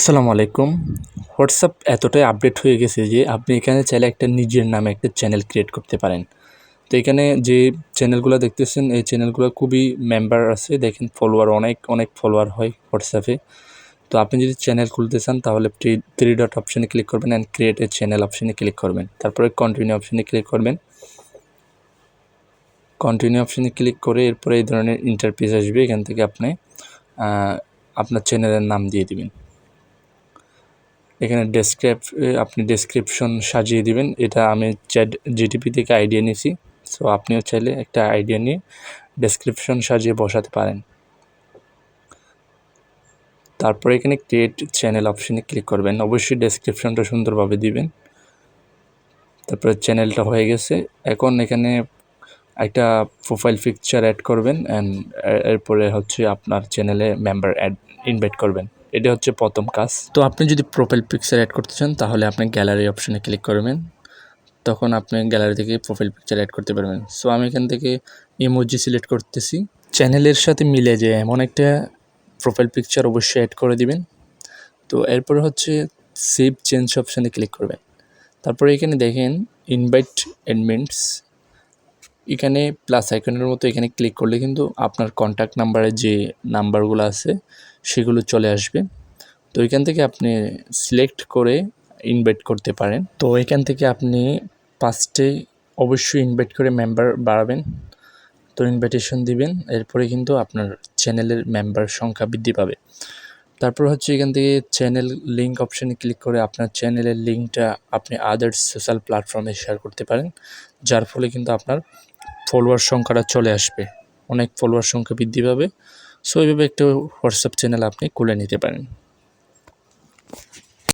আসসালামু আলাইকুম। হোয়াটসঅ্যাপ এতটাই আপডেট হয়ে গেছে যে আপনি এখানে চাইলে একটা নিজের নামে একটা চ্যানেল ক্রিয়েট করতে পারেন। তো এখানে যে চ্যানেলগুলো দেখতেছেন, এই চ্যানেলগুলো খুবই মেম্বার আছে। দেখেন ফলোয়ার অনেক অনেক ফলোয়ার হয় হোয়াটসঅ্যাপে। তো আপনি যদি চ্যানেল খুলতে চান, তাহলে থ্রি ডট অপশানে ক্লিক করবেন অ্যান্ড ক্রিয়েট এ চ্যানেল অপশানে ক্লিক করবেন। তারপরে কন্টিনিউ অপশানে ক্লিক করবেন। কন্টিনিউ অপশানে ক্লিক করে এরপরে এই ধরনের ইন্টারপেজ আসবে। এখান থেকে আপনি আপনার চ্যানেলের নাম দিয়ে দিবেন। এখানে ডেসক্রিপ আপনি ডেসক্রিপশন সাজিয়ে দিবেন। এটা আমি চ্যাট জিটিপি থেকে আইডিয়া নিয়েছি সো আপনিও চাইলে একটা আইডিয়া নিয়ে ডেসক্রিপশন সাজিয়ে বসাতে পারেন। তারপরে এখানে ক্রিয়েট চ্যানেল অপশানে ক্লিক করবেন। অবশ্যই ডেসক্রিপশনটা সুন্দরভাবে দিবেন। তারপরে চ্যানেলটা হয়ে গেছে। এখন এখানে একটা প্রোফাইল পিকচার অ্যাড করবেন অ্যান্ড এরপরে হচ্ছে আপনার চ্যানেলে মেম্বার অ্যাড ইনভাইট করবেন। এটা হচ্ছে প্রথম কাজ। তো আপনি যদি প্রোফাইল পিকচার অ্যাড করতে চান, তাহলে আপনি গ্যালারি অপশানে ক্লিক করবেন। তখন আপনি গ্যালারি থেকে প্রোফাইল পিকচার অ্যাড করতে পারবেন। সো আমি এখান থেকে ইমোজি সিলেক্ট করতেছি। চ্যানেলের সাথে মিলে যে এমন একটা প্রোফাইল পিকচার অবশ্যই অ্যাড করে দিবেন। তো এরপরে হচ্ছে সেভ চেঞ্জ অপশানে ক্লিক করবেন। তারপরে এখানে দেখেন ইনভাইট অ্যাডমিন্টস এখানে প্লাস আইকনের মতো এখানে ক্লিক করলে কিন্তু আপনার কন্ট্যাক্ট নাম্বারের যে নাম্বারগুলো আছে, সেগুলো চলে আসবে। তো এখান থেকে আপনি সিলেক্ট করে ইনভাইট করতে পারেন। তো এখান থেকে আপনি ফার্স্টে অবশ্যই ইনভাইট করে মেম্বার বাড়াবেন। তো ইনভাইটেশন দিবেন, এরপরে কিন্তু আপনার চ্যানেলের মেম্বার সংখ্যা বৃদ্ধি পাবে। তারপর হচ্ছে এখান থেকে চ্যানেল লিঙ্ক অপশানে ক্লিক করে আপনার চ্যানেলের লিঙ্কটা আপনি আদার্স সোশ্যাল প্ল্যাটফর্মে শেয়ার করতে পারেন। যার ফলে কিন্তু আপনার ফলোয়ার সংখ্যাটা চলে আসবে। অনেক ফলোয়ার সংখ্যা বৃদ্ধি পাবে। সো এইভাবে একটা হোয়াটসঅ্যাপ চ্যানেল আপনি খুলে নিতে পারেন।